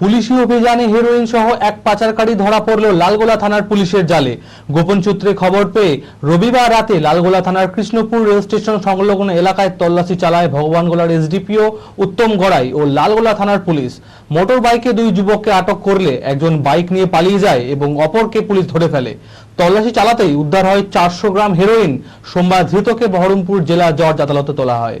পুলিশি অভিযানে হেরোইন সহ এক পাচারকারী ধরা পড়ল লালগোলা থানার পুলিশের জালে। গোপন সূত্রে খবর পেয়ে রবিবার রাতে লালগোলা থানার কৃষ্ণপুর রেল স্টেশন সংলগ্ন এলাকায় তল্লাশি চালায় ভগবানগোলার এসডিপিও উত্তম গড়াই ও লালগোলা থানার পুলিশ। মোটর বাইকে দুই যুবককে আটক করলে একজন বাইক নিয়ে পালিয়ে যায় এবং অপরকে পুলিশ ধরে ফেলে। তল্লাশি চালাতেই উদ্ধার হয় চারশো গ্রাম হেরোইন সোমবার ধৃতকে বহরমপুর জেলা জজ আদালতে তোলা হয়।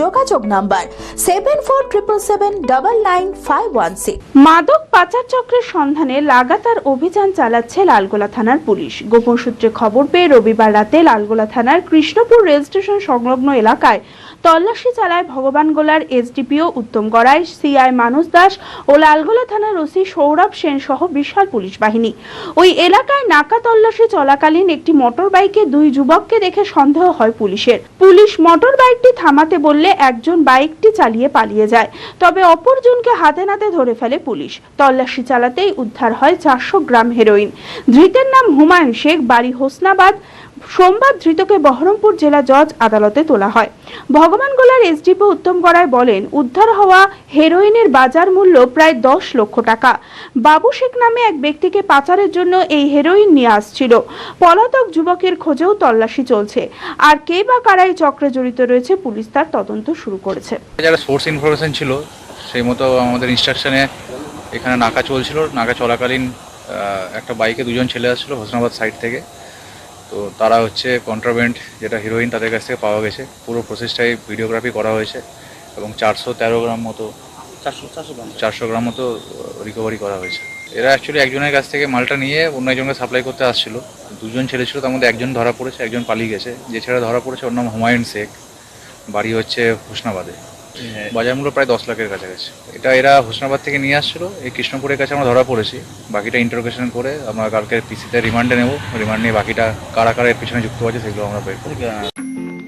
যোগাযোগ number seven four triple seven double nine five one six. মাদক পাচার চক্রের সন্ধানে লাগাতার অভিযান চালাচ্ছে লালগোলা থানার পুলিশ। গোপন সূত্রে খবর পেয়ে রবিবার রাতে লালগোলা থানার কৃষ্ণপুর রেল স্টেশন সংলগ্ন এলাকায় তল্লাশি চালায় ভগবানগোলার এসডিপিও উত্তম গড়াই, সিআই মানস দাস ও লালগোলা থানার ওসি সৌরভ সেন সহ বিশাল পুলিশ বাহিনী। ওই এলাকায় নাকা তল্লাশি চলাকালীন একটি মোটর বাইকে দুই যুবককে দেখে সন্দেহ হয় পুলিশের। পুলিশ মোটর বাইকটি থামাতে বললে একজন বাইকটি চালিয়ে পালিয়ে যায়। তবে অপরজনকে হাতে নাতে ধরে ফেলে পুলিশ। তল্লাশি চালাতেই উদ্ধার হয় চারশো গ্রাম হেরোইন। ধৃতের নাম হুমায়ুন শেখ, বাড়ি হোসনাবাদ সোমবার ধৃতকে বহরমপুর জেলা জজ আদালতে তোলা হয়। ভগবান ভগবানগোলার এসডিপি উত্তম গড়াই বলেন, উদ্ধার হওয়া হেরোইনের বাজার মূল্য প্রায় দশ লক্ষ টাকা। বাবু শেখ নামে এক ব্যক্তিকে পাচারের জন্য এই হেরোইন নিয়ে আসছিল। পলাতক যুবকের খোঁজেও তল্লাশি চলছে। আর কে বা কারাই চক্রে জড়িত রয়েছে পুলিশ তার তদন্ত শুরু করেছে। যারা সোর্স ইনফরমেশন ছিল, সেই মতো আমাদের ইনস্ট্রাকশনে এখানে নাকা চলছিল। নাকা চলাকালীন একটা বাইকে দুজন ছেলে আসছিল হোসনাবাদ সাইড থেকে। তো তারা হচ্ছে কন্ট্রাবেন্ট যেটা হিরোইন তাদের কাছ থেকে পাওয়া গেছে। পুরো প্রসেসটাই ভিডিওগ্রাফি করা হয়েছে এবং চারশো তেরো গ্রাম মতো চারশো গ্রাম। মতো রিকভারি করা হয়েছে। এরা অ্যাকচুয়ালি একজনের কাছ থেকে মালটা নিয়ে অন্য একজনকে সাপ্লাই করতে আসছিল। দুজন ছেলে ছিল তার মধ্যে একজন ধরা পড়েছে একজন পালিয়ে গেছে। যে ছেলে ধরা পড়েছে ওর নাম হুমায়ুন শেখ। বাড়ি হচ্ছে হোসনাবাদে। বাজার মূল্য প্রায় দশ লাখের কাছাকাছি। এটা এরা হোসনাবাদ থেকে নিয়ে আসছিল, এই কৃষ্ণপুরের কাছে আমরা ধরা পড়েছি। বাকিটা ইন্টারোগেশন করে আমরা কালকে পিসিতে রিমান্ডে নেব। রিমান্ড নিয়ে বাকিটা কারা কারা এর পিছনে যুক্ত আছে সেগুলো আমরা বের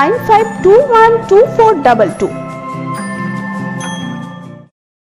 95212422